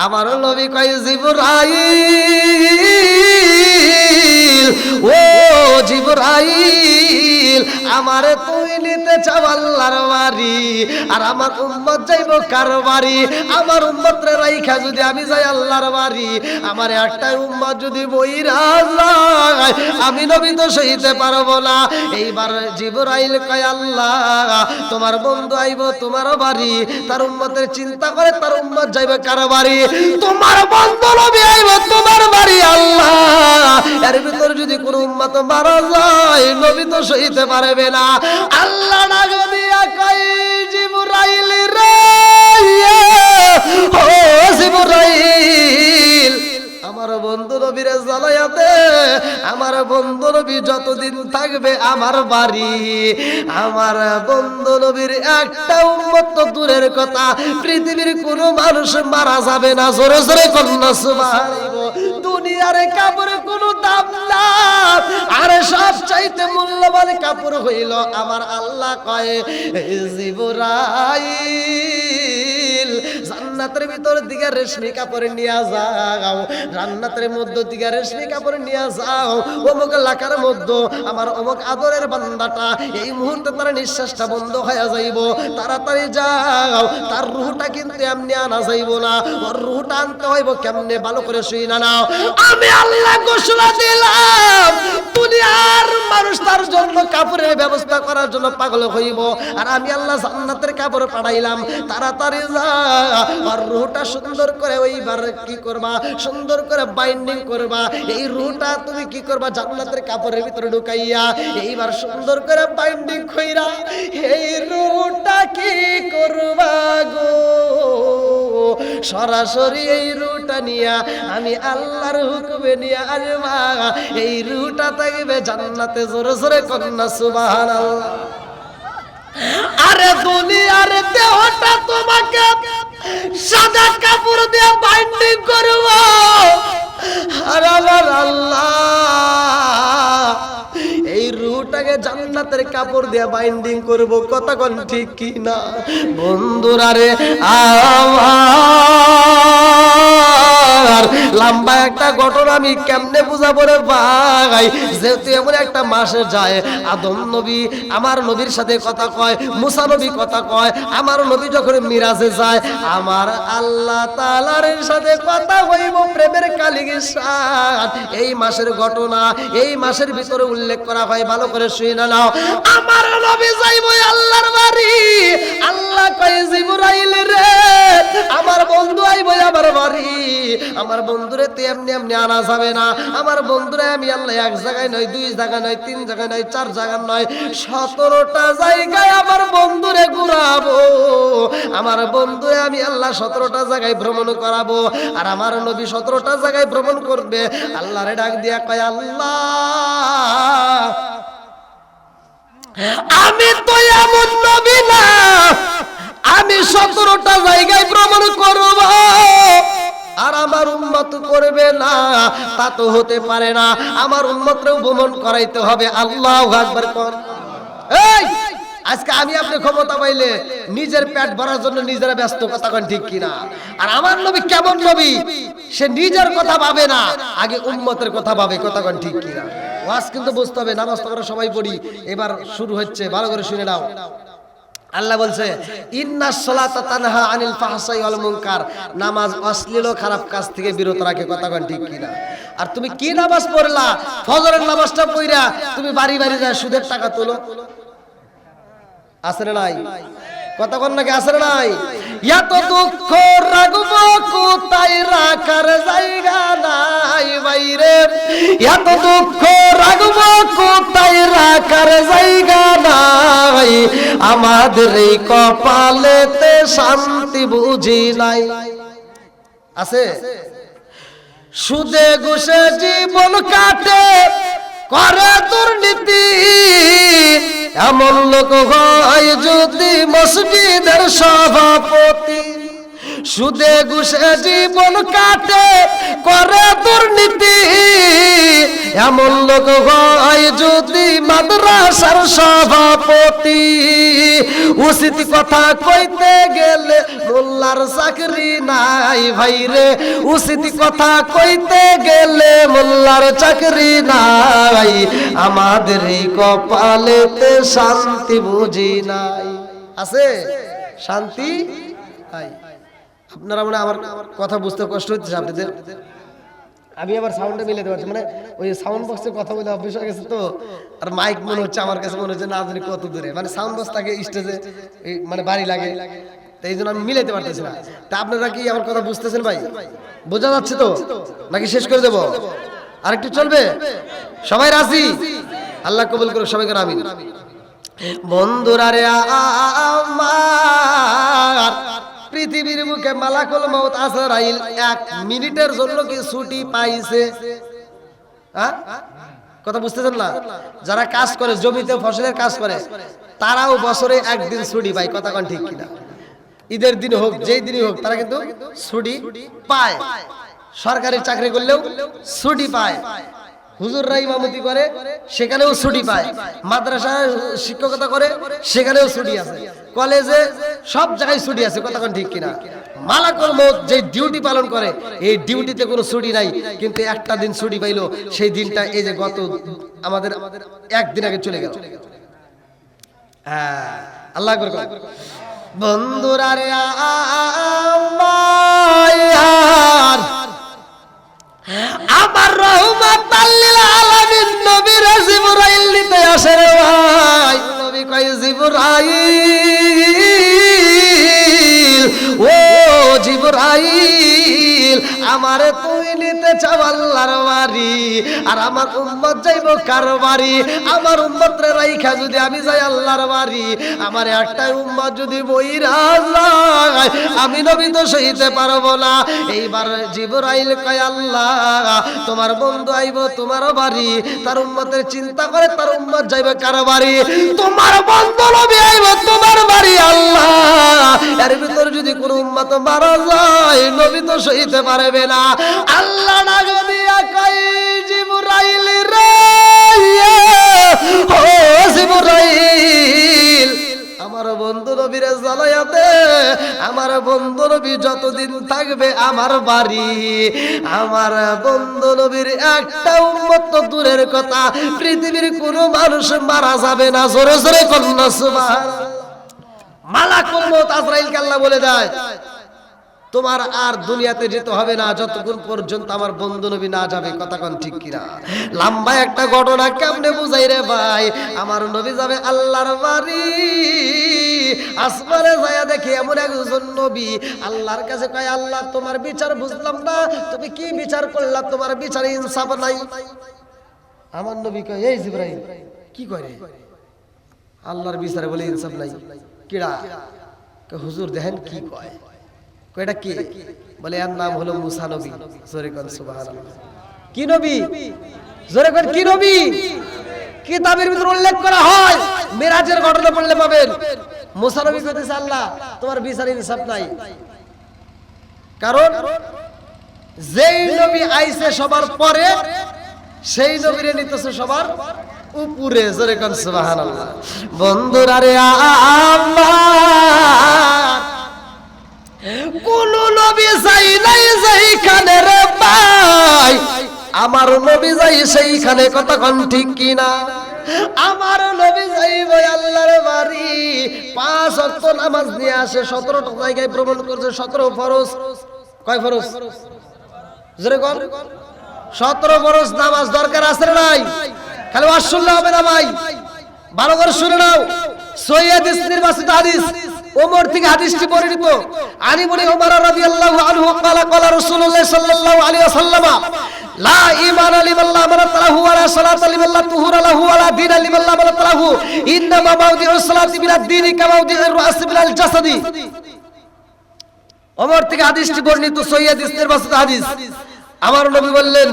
আমার নবী কয় জিবরাইল ও জিবরাইল আমারে তুই নিতে চাও আল্লাহর বাড়ি। আর আমার উম্মত যাইব কার বাড়ি? আমার উম্মত রে রাইখা যদি আমি যাই আল্লাহর বাড়ি। আমার একটা উম্মত যদি বইরা যায়, আমি নবী তো সইতে পারব না। এইবার জিবরাইল কয়, আল্লাহ, তোমার বন্ধু আইব তোমার বাড়ি। তার উম্মতের চিন্তা করে তার উম্মত যাইবে কার বাড়ি? তোমার বন্ধু নবী আইব তোমার বাড়ি, আল্লাহ। এর ভিতর যদি কোন উম্মত মারা যায়, নবী তো সইতে পারবে না। আল্লাহ না যদি একাই জিবরাইল রে ও জিবরাইল আমার বন্ধু নবীরে জ্বালায়াতে আমার বন্ধু নবী যতদিন থাকবে আমার বাড়ি। আমার বন্ধু নবীর একটা উম্মত তো দূরের কথা, পৃথিবীর কোনো মানুষ মারা যাবে না। জোরে জোরে দুনিয়ার কাপড় কোনো দাম না আরে সব চাইতে মূল্যবান কাপড় হইল আমার আল্লাহ কয় জিবরাইল জান্নাতের ভিতর দিকে রেশমি কাপড় নিয়ে যাও, জান্নাতের মধ্য দিকে রেশমি কাপড় নিয়ে যাও। অমুক এলাকার মধ্যে আমার অমুক আদরের বান্দাটা, এই মুহূর্তে তার নিঃশ্বাসটা বন্ধ হয়ে যাইব। তাড়াতাড়ি যাও, তার রুহটা কিন্তু এমনি আনা যাইব না। ওর রুহটা আনতে হইব কেমনে? ভালো করে শুই না নাও। আমি আল্লাহ ঘোষণা দিলাম, দুনিয়ার মানুষ তার জন্য কাপড়ের ব্যবস্থা করার জন্য পাগল হইব। আর আমি আল্লাহ জান্নাতের কাপড় পাঠাইলাম। তাড়াতাড়ি যা আর রুহটা সুন্দর করে ওইবার কি করবা? সুন্দর করে বাইন্ডিং করবা। এই রুহটা তুমি কি করবা? জান্নাতের কাপড়ের ভিতরে ঢুকাইয়া এইবার সুন্দর করে বাইন্ডিং কইরা এই রুহটা কি করবা গো? সরাসরি এই রুটা নিয়া আমি আল্লাহর হুকুমে নিয়া আরে মা এই রুটা থাকবে জান্নাতে জোরে জোরে কন্যা, সুবহানাল্লাহ। আরে দুনিয়ার দেহটা তোমাকে সাদা কাপড় দিয়ে বাইন্ডিং করব। এই রুটাকে জান্নাতের কাপড় দিয়ে বাইন্ডিং করব। কতক্ষণ ঠিক কি না বন্ধুরা রে, আমার লম্বা একটা ঘটনা আমি কেমনে বুঝাবো রে ভাই? যেহেতু এমন একটা মাসে যায়, আদম নবী আমার নবীর সাথে কথা কয়, মুসা নবী কথা কয়, আমার নবী যখন মিরাজে যায়, আমার আল্লাহ তালার সাথে কথা হইব প্রেমের কালিগি সাথ এই মাসের ঘটনা, এই মাসের ভিতরে উল্লেখ করা হয়, ভালো করে শুই না নাও। আমার নবী যাইব আল্লাহর বাড়ি। আল্লাহ কয়, জিবরাইল রে, আমার বন্ধু আইব আমার বাড়ি। আমার বন্ধুরে তো এমনি এমনি আনা যাবে না। আমার বন্ধুরা আমি আল্লাহ এক জায়গায় নয়, দুই জায়গায় নয়, তিন জায়গায় নয়, চার জায়গায় নয়, সতেরোটা জায়গায় আমার বন্ধুরে ঘুরাবো। আমার বন্ধুরে আমি আল্লাহ সতেরোটা জায়গায় ভ্রমণ করাবো। আর আমার নবী সতেরোটা জায়গায় ভ্রমণ করবে। আল্লাহরে ডাক দিয়া কয়, আল্লাহ, আমি তো এমন নবী না। আমি সতেরোটা জায়গায় ভ্রমণ করব। আর আমার উন্মত করবে না, তা তো হতে পারে না। আমার উন্মতরেও ভ্রমণ করাইতে হবে, আল্লাহ একবার কর। এই, আজকে আমি আপনি ক্ষমতা পাইলে নিজের পেট ভরার জন্য নিজেরা ব্যস্ত, কথা কন ঠিক কিনা? আর আমার নবী কেমন নবী? সে নিজের কথা ভাবে না, আগে উন্মতের কথা ভাবে, কথা কন ঠিক কিনা? ওয়াজ কিন্তু বুঝতে হবে, নামাজ তো আমরা সবাই পড়ি। এবার শুরু হচ্ছে, ভালো করে শুনে নাও। আল্লাহ বলছে, ইন্না সলাতা তানহা আনিল ফাহসাই ওয়াল মুনকার। নামাজ অশ্লীল খারাপ কাজ থেকে বিরত রাখে, কথা কন ঠিক কিনা? আর তুমি কি নামাজ পড়লা? ফজরের নামাজটা পড়া তুমি বাড়ি বাড়ি যায় সুদের টাকা তোলো। আসরে নাই? কথা কন নাকি আসরে নাই? এত দুঃখ রাগব কোথায়? রাখার জায়গা নাই বাইরে এত দুঃখ রাগব কোথায়? আমাদের এই কপালেতে শান্তি বুঝি নাই। আছে? সুদে ঘুষে জীবন কাটে, করে দুর্নীতি। এমন লোক হয় যদি মসজিদের সভাপতি। সুদে ঘুষে জীবন কাটে, করে দুর্নীতি। এমন লোক হয় যদি মাদ্রাসার সভাপতি। উচিত কথা কইতে গেলে মোল্লার চাকরি নাই ভাইরে। উচিত কথা কইতে গেলে মোল্লার চাকরি নাই। আমাদের কপালেতে শান্তি বুঝি নাই। আছে? শান্তি? নাই। আপনারা মানে আমার কথা বুঝতে কষ্ট হচ্ছে আপনাদের। আমি আবার সাউন্ডে মিলাতে পারছি মানে ওই সাউন্ড বক্সে কথা বলে অভ্যেস হয়ে গেছে তো, আর মাইক মনে হচ্ছে আমার কাছে মনে হচ্ছে, না জানি কত দূরে। মানে সাউন্ড বক্স থাকে স্টেজে মানে বাড়ি লাগে। এই জন্য আমি মিলাতে পারতেছি না। তা আপনারা কি আমার কথা বুঝতেছেন ভাই? বোঝা যাচ্ছে তো? নাকি শেষ করে দেবো? আরেকটু চলবে? সবাই রাজি? আল্লাহ কবুল করুক, সবাই করে আমি বন্ধুরা রে আমার পৃথিবীর মুখে মালাকুল মৌত আসরাইল এক মিনিটের জন্য কি ছুটি পাইছে? কথা বুঝতেছেন না? যারা কাজ করে, জমিতে ফসলের কাজ করে, তারাও বছরে একদিন ছুটি পায়। কথা কোন ঠিক কিনা? ঈদের দিন হোক, যেই দিনই হোক, তারা কিন্তু ছুটি পায়। সরকারি চাকরি করলেও ছুটি পায়। হুজুররা ইমামতি করে, সেখানেও ছুটি পায়। মাদ্রাসা শিক্ষকতা করে, সেখানেও ছুটি আছে। কলেজে সব জায়গায় ছুটি আছে, কথা ঠিক কিনা? মালাকুল মৌত যে ডিউটি পালন করে, এই ডিউটিতে কোনো ছুটি নাই। কিন্তু একটা দিন ছুটি পাইলো, সেই দিনটা এই যে গত আমাদের একদিন আগে চলে গেল। হ্যাঁ আল্লাহ কর। বন্ধুরা রে আমার আমার রহমত আল্লিল আলামিন নবী জিবরাইল নিতে আসে রে ভাই। নবী কয়, জিবরাইল, ও জিবরাইল আমারে তুই নিতে চাও আল্লাহর বাড়ি, আর আমার উম্মত যাইব কার বাড়ি? আমার উম্মত রে রাইখা যদি আমি যাই আল্লাহর বাড়ি, আমার একটাই উম্মত যদি বইরা যায়, আমি নবী তো সইতে পারব না। এইবার জিবরাইল কয়, আল্লাহ, তোমার বন্ধু আইব তোমার বাড়ি, তার উম্মতের চিন্তা করে তার উম্মত যাইবে কার বাড়ি? তোমার বন্ধু নবী আইব তোমার বাড়ি, আল্লাহ। এর ভিতর যদি কোনো উম্মত মারা যায়, নবী তো সইতে পারবে না। আল্লাহ একাই জিবরাইল রে ও জিবরাইল, আমার বন্ধু নবীরে জ্বালায়াতে আমার বন্ধু নবী যতদিন থাকবে আমার বাড়ি। আমার বন্ধু নবীর একটা উম্মত তো দূরের কথা, পৃথিবীর কোনো মানুষ মারা যাবে না। জোরে জোরে কন্যা সুবহান মালাকুল মউত আজরাইলকে আল্লাহ বলে দেয় তোমার আর দুনিয়াতে যেতে হবে না, যতক্ষণ পর্যন্ত আমার বন্ধু নবী না যাবে, কথা কোন ঠিক কিনা? লম্বা একটা ঘটনা কেমনে বুঝাই রে ভাই? আমার নবী যাবে আল্লাহর বাড়ি, আসমানে যায় দেখি এমন একজন নবী। আল্লাহর কাছে কয়, আল্লাহ, তোমার বিচার বুঝলাম না, তুমি কি বিচার করলা? তোমার বিচারে ইনসাফ নাই। আমার নবী কয়, এই জিব্রাইল, কি করে? আল্লাহর বিচারে বলে ইনসাফ নাই। কিড়া? হুজুর, দেখেন কি কয়? কয়টা কে বলে এর নাম হলো মুসা নবী জোরে কর সুবহানাল্লাহ কি নবী জোরে কর কি নবী কিতাবের ভিতর উল্লেখ করা হয় মিরাজের ঘটনা পড়লে পাবেন মুসা নবী কইতেছে আল্লাহ তোমার বিচার ইনসাফ নাই কারণ যেই নবী আইছে সবার পরে সেই নবীরে নিতেছে সবার উপরে জোরে কর সুবহানাল্লাহ বন্ধুরা রে আমার কোন নবী যাই নাই যেইখানে রে ভাই। আমার নবী যাই সেইখানে কতক্ষণ ঠিক কিনা? আমার নবী যাইব আল্লাহর বাড়ি। পাঁচ অক্ট নামাজ নিয়ে আসে, সতেরোটা জায়গায় ভ্রমণ করছে, সতেরো ফরজ। কয় ফরজ? জোরে কর সতেরো ফরজ নামাজ দরকার আছে নাই খালি ওয়াজ শুনলে হবে না ভাই। ভালো করে শুনে নাও। সৈয়দ নির্বাচিত হাদিস। ওমর থেকে হাদিসটি বর্ণিত। আনি বলি ওমর রাদিয়াল্লাহু আনহু ক্বালা ক্বালা রাসূলুল্লাহ সাল্লাল্লাহু আলাইহি ওয়াসাল্লাম, লা ঈমান লিমাল্লাহ মান তালাহু ওয়ালা সালাত লিমাল্লাহ তুহুর লাহু ওয়ালা দীন লিমাল্লাহ মান তালাহু ইন্নামা মাউদিউস সালাতি মিনাদ দীনি কামাউদিউর রাস মিনাল জাসাদি। ওমর থেকে হাদিসটি বর্ণিত সৈয়দ নির্বাচিত হাদিস। আমার নবী বললেন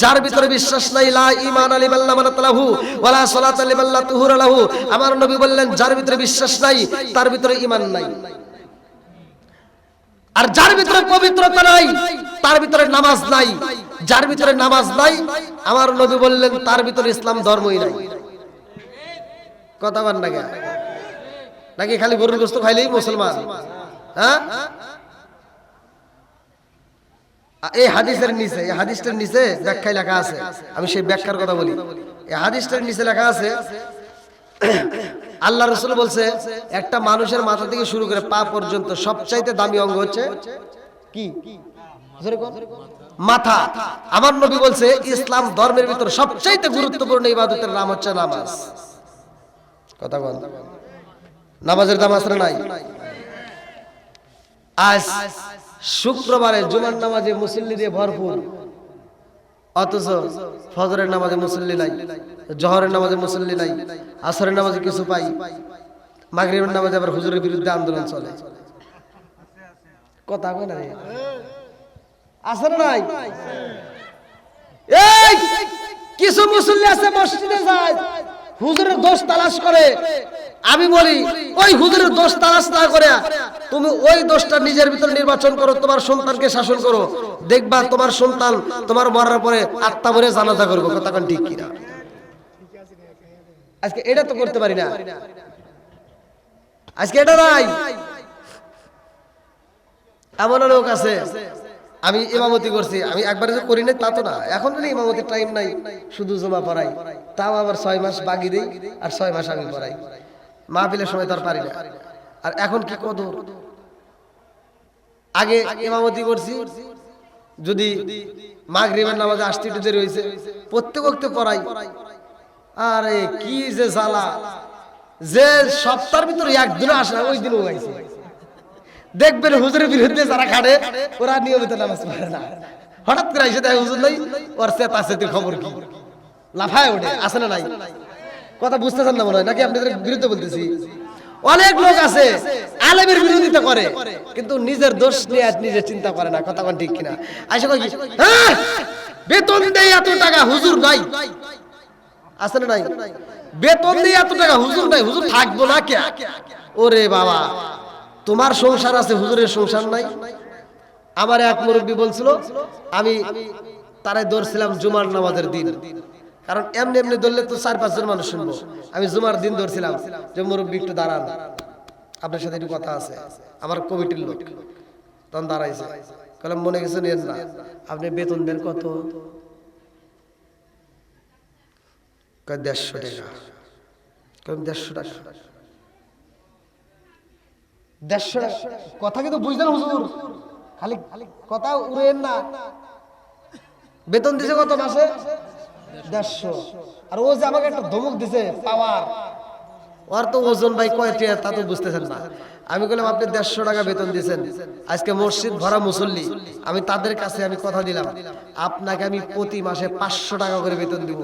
যার ভিতরে বিশ্বাস নাই, লা ঈমান লিমাল্লাহ মান তালাহু ওয়ালা সালাত লিমাল্লাহ তুহুর লাহু। আমার নবী বললেন, যার ভিতরে বিশ্বাস নাই, তার ভিতরে ঈমান নাই। আর যার ভিতরে পবিত্রতা নাই, তার ভিতরে নামাজ নাই। যার ভিতরে নামাজ নাই, আমার নবী বললেন, তার ভিতরে ইসলাম ধর্মই নাই। কথা বার নাকি নাকি খালি গরুর গোস্ত খাইলেই মুসলমান? হ্যাঁ? এই হাদিসের নিচে, এই হাদিসটার নিচে ব্যাখ্যায় লেখা আছে। আমি সেই ব্যাখ্যার কথা বলি। এই হাদিসটার নিচে লেখা আছে, আল্লাহ রসুল বলছে, একটা মানুষের মাথা থেকে শুরু করে পা পর্যন্ত সবচাইতে দামি অঙ্গ হচ্ছে কি? মাথা। আমার নবী বলছে, ইসলাম ধর্মের ভিতর সবচাইতে গুরুত্বপূর্ণ ইবাদতের নাম হচ্ছে নামাজ। কথা বল। নামাজের দাম না নাই? আজ শুক্রবারে জুমার নামাজে মুসল্লি দিয়ে ভরপুর। অথচ ফজরের নামাজে মুসল্লি নাই, জহরের নামাজে মুসল্লি নাই, আসরের নামাজে কিছু পাই। মাগরিবের নামাজে আবার হুজুরের বিরুদ্ধে আন্দোলন চলে। কথা কয় না রে? আছে না নাই কিছু মুসল্লি আছে মসজিদে যায়। হুজুরের দোষ তালাশ করে। আমি বলি, ওই হুজুরের দোষ তালাশ না করে, তুমি ওই দোষটা নিজের ভিতরে নির্বাচন করো, তোমার সন্তানকে শাসন করো। দেখবা তোমার সন্তান তোমার মরার পরে আত্মা ভরে জানাজা করব, কথা ঠিক কিনা? আজকে এটা তো করতে পারি না। আজকে এটা নাই। এমন লোক আছে আমি ইমামতি করছি, আমি একবারে যে করি নাই তা তো না। এখন যদি ইমামতির টাইম নাই, শুধু জমা পড়াই, তাও আবার ছয় মাস বাগি দিই, আর ছয় মাস আমি পড়াই। মাহফিলের সময় তার পারি না। আর এখন কি কদর? আগে ইমামতি করছি, যদি মাগরিবের নামাজে আসতে একটু দেরি হয়েছে, প্রত্যেক ওক্তে পড়াই। আরে কি যে জ্বালা। যে সপ্তাহের ভিতরে একদিনও আসে না, ওই দিনও গাইছে দেখবেন হুজুরের বিরুদ্ধে যারা খাড়ে, ওরা নিয়মিত নামাজ পড়ে না। হঠাৎ করে এসে দেখে হুজুর নাই ওর চেতা চেতির খবর কি? লাফায় ওঠে আসে না নাই? কথা বুঝতেছেন না মনে হয়? নাকি আপনাদের বিরুদ্ধে বলতেছি? অনেক লোক আছে, আলেমের বিরোধিতা করে, কিন্তু নিজের দোষ নিয়ে নিজে চিন্তা করে না। কথা ঠিক কিনা? আসে কয় কি? হ্যাঁ! বেতন দেয় এত টাকা হুজুর নাই। আছে না নাই? বেতন দিয়ে এত টাকা হুজুর নাই। হুজুর থাকব না কে? ওরে বাবা! তোমার সংসার আছে, হুজুরের সংসার নাই। আমার এক মুরব্বী বলছিল, আমি তারাই ধরছিলাম জুমার নামাজের দিন। কারণ এমনি এমনি ধরলে তো চার পাঁচজন মানুষ শুনব। আমি জুমার দিন ধরছিলাম যে, মুরব্বী, একটু দাঁড়ান। আপনার সাথে একটু কথা আছে। আমার কমিটির লোক। তখন দাঁড়াইছে। কলম মনে কিছু নেন না। আপনি বেতন দেন কত? দেড়শো টাকা। দেড়শো টাকা। কথা কিন্তু বুঝলেন হুজুর। খালি খালি কথা উড়েন না। বেতন দিছে কত মাসে? দেড়শো। আর ও যে আমাকে একটা ধমক দিছে, পাওয়ার। ওর তো ওজন ভাই কয়টি, তা তো বুঝতেছেন না। আমি বললাম, আপনি দেড়শো টাকা বেতন দিয়েছেন। আজকে মসজিদ ভরা মুসল্লি। আমি তাদের কাছে আমি কথা দিলাম, আপনাকে আমি প্রতি মাসে পাঁচশো টাকা করে বেতন দিব।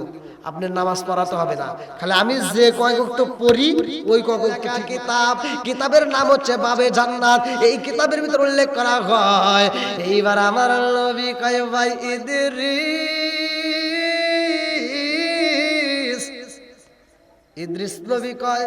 আপনার নামাজ পড়াতে হবে না। খালি আমি যে কয়েক তো পড়ি, ওই কয়েক কিতাব। কিতাবের নাম হচ্ছে বাবে জান্নাত। এই কিতাবের ভিতরে উল্লেখ করা হয়, এইবার আমার নবী কয়, ভাই ইদরিস। ইদ্রিস নবী কয়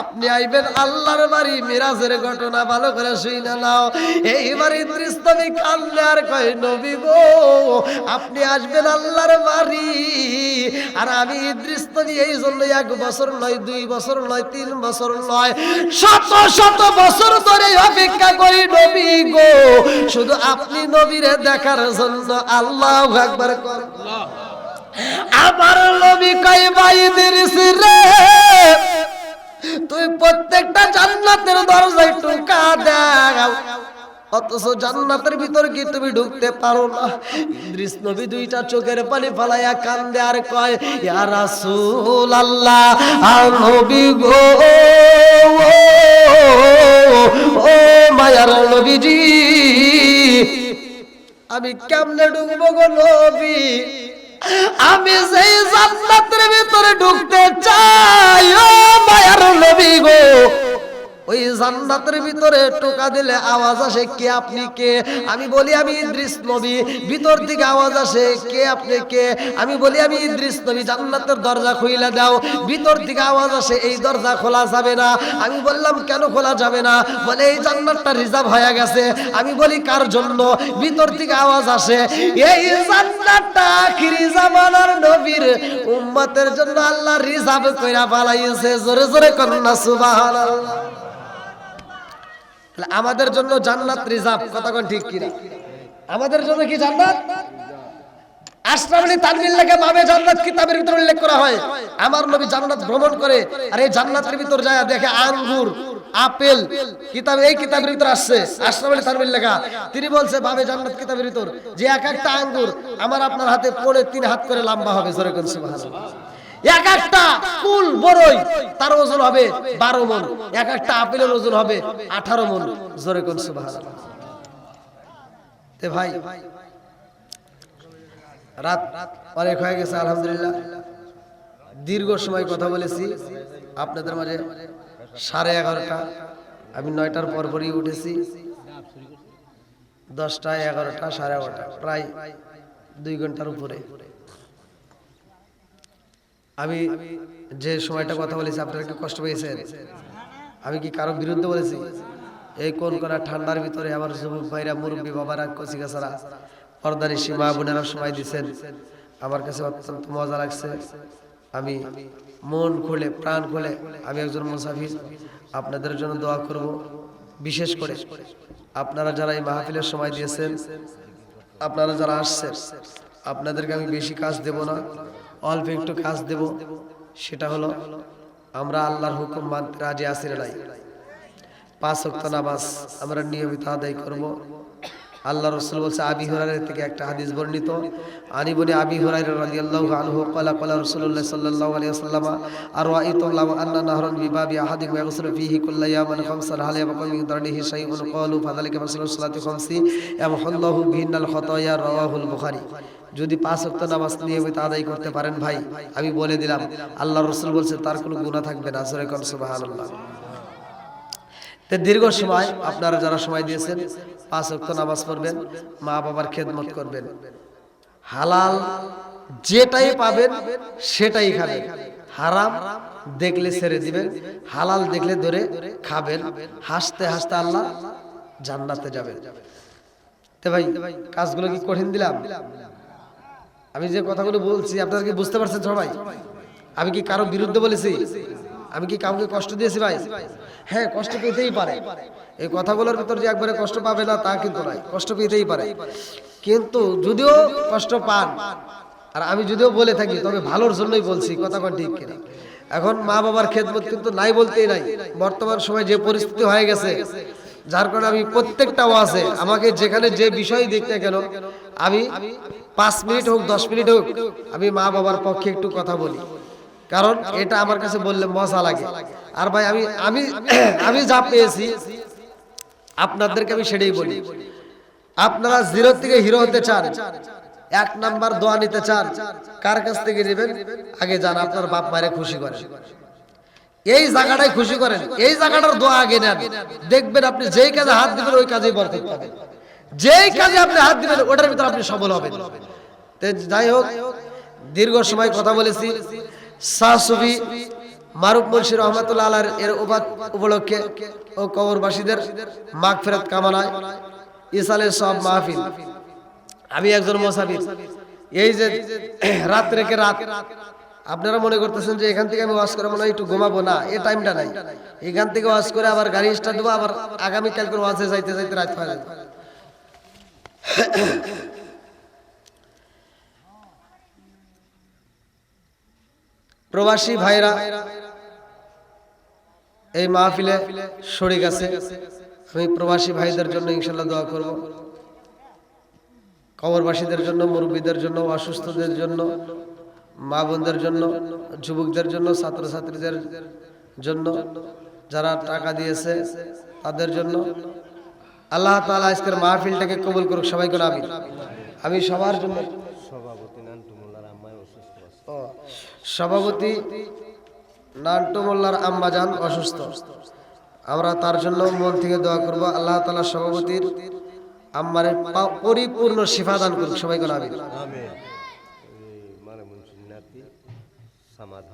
আপনি আইবেন আল্লাহর বাড়ি মিরাজের ঘটনা ভালো করে শুই না নাও। এইবার ইদ্রিস নবী কান্দে আর কয় নবী গো আপনি আসবেন আল্লাহর বাড়ি। আর আমি ইদ্রিস নবী এই জন্য এক বছর নয় দুই বছর নয় তিন বছর নয় শত শত বছর ধরে অপেক্ষা করি নবী গো শুধু আপনি নবীরে দেখার জন্য আল্লাহ একবার কর। আমার নবী কয় ভাই ইদ্রিস রে। তুই প্রত্যেকটা জান্নাতের দরজায় টোকা দাও অথচ জান্নাতের ভিতর কি তুমি ঢুকতে পারো না? ইদ্রিস নবী দুইটা চোখের পানি ফালাইয়া কান্দে আর কয়, ইয়া রাসূল আল্লাহ আর নবী গো, ও মায়ার নবীজি, আমি কেমনে ঢুকবো গো নবী? আমি সেই জান্নাতের ভিতরে ঢুকতে চাই ও মায়ার নবী গো। ওই জান্নাতের ভিতরে টোকা দিলে আওয়াজ আসে, কে আপনি? কে? আমি বলি, আমি ইদ্রিস নবী। ভিতর থেকে আওয়াজ আসে, কে আপনি? কে? আমি বলি, আমি ইদ্রিস নবী, জান্নাতের দরজা খুইলা দাও। ভিতর থেকে আওয়াজ আসে, এই দরজা খোলা যাবে না। আমি বললাম, কেন খোলা যাবে না? বলে, এই জান্নাতটা রিজার্ভ হয়ে গেছে। আমি বলি, কার জন্য? ভিতর থেকে আওয়াজ আসে, এই জান্নাতটা আখিরি জামানার নবীর উম্মতের জন্য আল্লাহ রিজার্ভ কইরা পালাইছে জোরে জোরে করুন না, সুবহানাল্লাহ। তাহলে আমাদের জন্য জান্নাত রিজার্ভ কতক্ষণ ঠিক কিনা? আমাদের জন্য কি জান্নাত? আমার জান্নাতের ভিতর যায়, দেখে আঙ্গুর, আপেল, কিতাব, এই কিতাবের ভিতর আসছে। লেখা বলছে জান্নাত কিতাবের ভিতর, যে এক একটা আঙ্গুর আমার আপনার হাতে পড়ে তিন হাত করে লম্বা হবে এক একটা কুল বড়ই, তার ওজন হবে বারো মন এক একটা আপেলের ওজন হবে আঠারো মন জোরে কোন সুবহানাল্লাহ। ভাই, রাত অনেক হয়ে গেছে, আলহামদুলিল্লাহ। দীর্ঘ সময় কথা বলেছি, আপনাদের মাঝে সাড়ে এগারোটা। আমি নয়টার পর পরই উঠেছি। দশটা এগারোটা, সাড়ে এগারোটা, প্রায় দুই ঘণ্টার উপরে। আমি যে সময়টা কথা বলেছি, আপনারা কি কষ্ট পেয়েছেন? আমি কি কারও বিরুদ্ধে বলেছি? এই কোন করা ঠান্ডার ভিতরে আমার যুবক ভাইরা, মুরব্বী বাবারা কচি গাছারা পর্দারি সীমা বোনেরা সময় দিচ্ছেন আমার কাছে অত্যন্ত মজা লাগছে। আমি মন খুলে, প্রাণ খুলে আমি একজন মুসাফির, আপনাদের জন্য দোয়া করব। বিশেষ করে আপনারা যারা এই মাহফিলের সময় দিয়েছেন, আপনারা যারা আসছেন, আপনাদেরকে আমি বেশি কাজ দেব না। অল্প একটু কাজ দেব, সেটা হলো আমরা আল্লাহর হুকুম মানতে রাজি আসি নাই। পাঁচ ওয়াক্ত নামাজ আমরা নিয়মিত আদায় করব। আল্লাহ রসুল বলছে, আবি হুরাইরা থেকে একটা হাদিস বর্ণিত, আনি বলে আবি হুরাইরা রাদিয়াল্লাহু আনহু ক্বালা ক্বালা রাসূলুল্লাহ সাল্লাল্লাহু আলাইহি ওয়াসাল্লাম আর রাআইতু লাম আন্না নাহরান বিবাবি আহাদিকুম ইয়াগসিলু ফীহি কুল্লা ইয়ামান খামসান, হাল ইয়াবকা মিন দারনিহি শাইউন ক্বালু ফাযালিকা মাসালু সালাতি খামসি, ইয়ামহুল্লাহু বিহিন্নাল খাতায়া রাওয়াহুল বুখারী। যদি পাঁচ ওয়াক্ত নামাজ নিয়মিত আদায় করতে পারেন ভাই, আমি বলে দিলাম, আল্লাহ রসুল বলছে, তার কোনো গুণা থাকবে না সরে কোন সুবহানাল্লাহ। দীর্ঘ সময় আপনারা যারা সময় দিয়েছেন, পাঁচ ওয়াক্ত নামাজ পড়বেন মা বাবার খেদমত করবেন। হালাল যেটাই পাবেন, সেটাই খাবেন। হারাম দেখলে ছেড়ে দিবেন, হালাল দেখলে ধরে খাবেন। হাসতে হাসতে আল্লাহ জান্নাতে যাবেন। তে ভাই, কাজগুলো কি কঠিন দিলাম? আমি যে কথাগুলো বলছি, আপনারা কি বুঝতে পারছেন সবাই? আমি কি কারও বিরুদ্ধে বলেছি? আমি কি কাউকে কষ্ট দিয়েছি ভাই? হ্যাঁ কষ্ট পেতেই পারে। এই কথাগুলোর ভিতর যে একবারে কষ্ট পাবে না, তা কিন্তু নয়। কষ্ট পেতেই পারে। কিন্তু যদিও কষ্ট পান, আর আমি যদিও বলে থাকি, তবে ভালোর জন্যই বলছি, কথা কোন ঠিক কিনা? এখন মা বাবার খেদমত কিন্তু নাই বলতেই নাই। বর্তমান সময় যে পরিস্থিতি হয়ে গেছে যার কারণে আমি প্রত্যেকটা ওয়াজে আমাকে যেখানে যে বিষয় দেখতে কেন, আমি পাঁচ মিনিট হোক, দশ মিনিট হোক, আমি মা বাবার পক্ষে একটু কথা বলি। কারণ এটা আমার কাছে বললে মজা লাগে। আর ভাই, আমি আমি আমি যা পেয়েছি, আপনাদেরকে আমি সেটাই বলি। আপনারা জিরো থেকে হিরো হতে চান, এক নাম্বার দোয়া নিতে চান, কার কাছ থেকে নেবেন, আগে যান আপনার বাপ মায়ের খুশি করেন এই জায়গাটাই খুশি করেন। এই জায়গাটার দোয়া আগে নেন। দেখবেন আপনি যেই কাজে হাত দিবেন, ওই কাজেই বরকত পাবেন। যেই কাজে আপনি হাত দিবেন, ওটার ভিতরে আপনি সফল হবেন। যাই হোক, দীর্ঘ সময় কথা বলেছি। শাহসুফি মারুফ মুন্সি রহমতুল্লাহ আলার এর উপলক্ষে ও কবরবাসীদের মাগ ফেরত কামানায় ইসালের সব মাহফিল। আমি একজন মোসাফির। এই যে রাত রেখে রাত আপনারা মনে করতেছেন যে এখান থেকে আমি ওয়াশ করে মনে হয় একটু ঘুমাবো? না, এই টাইমটা নাই। এখান থেকে ওয়াশ করে আবার গাড়ি স্টার্ট দেবো, আবার আগামীকাল করে ওয়াশে যাইতে যাইতে রাত হয়ে যাবে। প্রবাসী ভাইরা, এই মাহফিলে শরিক আছে। আমি প্রবাসী ভাইদের জন্য ইনশাল্লাহ দোয়া করব। কবরবাসীদের জন্য, মুরব্বীদের জন্য, অসুস্থদের জন্য মা বোনদের জন্য যুবকদের জন্য ছাত্রছাত্রীদের জন্য যারা টাকা দিয়েছে তাদের জন্য। আল্লাহ তালা আজকের মাহফিলটাকে কবুল করুক সবাই করে আমি আমি সবার জন্য সভাপতি নান্টু মোল্লার আম্মা যান অসুস্থ। আমরা তার জন্য মন থেকে দোয়া করব আল্লাহ তালা সভাপতির আমার পরিপূর্ণ শিফা দান করুক সবাই করে আমি سمادھان